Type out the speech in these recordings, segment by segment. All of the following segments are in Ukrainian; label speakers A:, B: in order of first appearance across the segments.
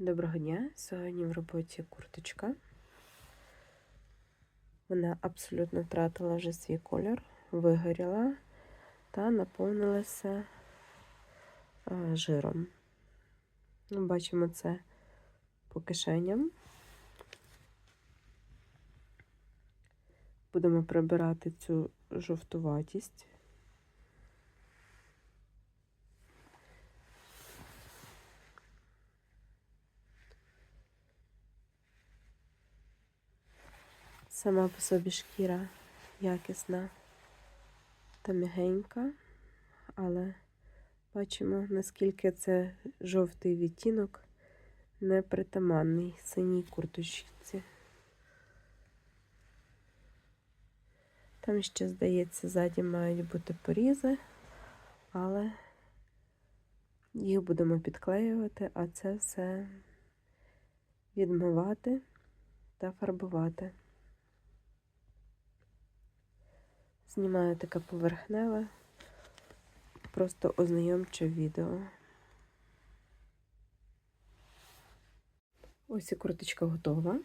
A: Доброго дня! Сьогодні в роботі курточка. Вона абсолютно втратила вже свій колір, вигоріла та наповнилася жиром. Ну, Бачимо це по кишеням. Будемо прибирати цю жовтуватість. Сама по собі шкіра якісна та м'ягенька, але бачимо, наскільки це жовтий відтінок непритаманний синій курточці. Там ще, здається, ззаді мають бути порізи, але їх будемо підклеювати, а це все відмивати та фарбувати. Знімаю таке поверхневе, просто ознайомче відео. Ось і курточка готова.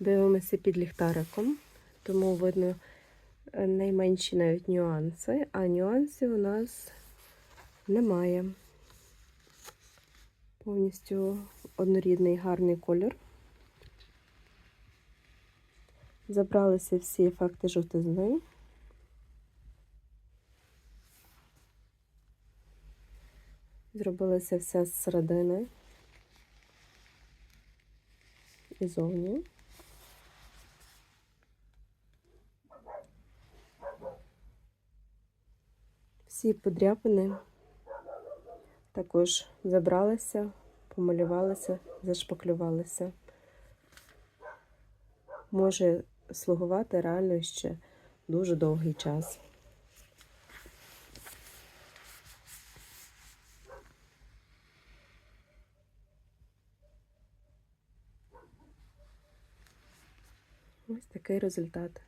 A: Дивимося під ліхтариком, тому видно найменші навіть нюанси, а нюансів у нас немає. Повністю однорідний гарний колір. Забралися всі ефекти жовтизни. Зробилося все з середини і зовні. Всі подряпини також забралися, помалювалися, зашпаклювалися. Може слугувати реально ще дуже довгий час. Ось такий результат.